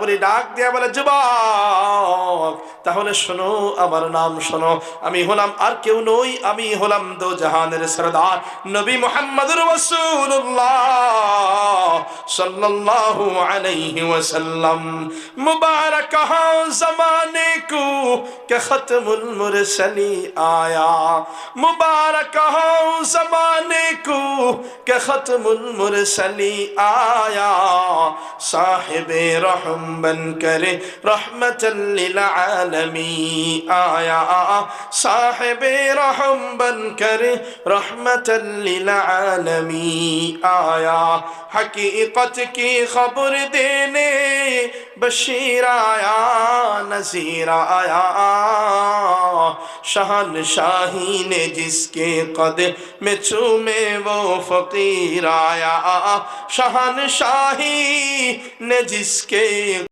বলি ডাক দিয়া বলে, যুবক, তাহলে শোনো, আমার নাম শোনো। আমি হলাম আর কেউ নই, আমি হলাম দো জাহানের সরদার, নবী আলাইহি ওয়াসাল্লাম। মুবারক জমানে কো কে খতমুল মুরসলি আয়া। মুবারক হো जमाने को के खत्मुल मुरसली आया साहिब रहम बन कर रहमत आलमी आया साहिब रहम बन कर रहमत आलमी आया हकीकत की खबर देने बशीर आया नजीर आया شہن شاہی نے جس کے قد میں چومے وہ فقیر آیا۔ شہن شاہی نے جس کے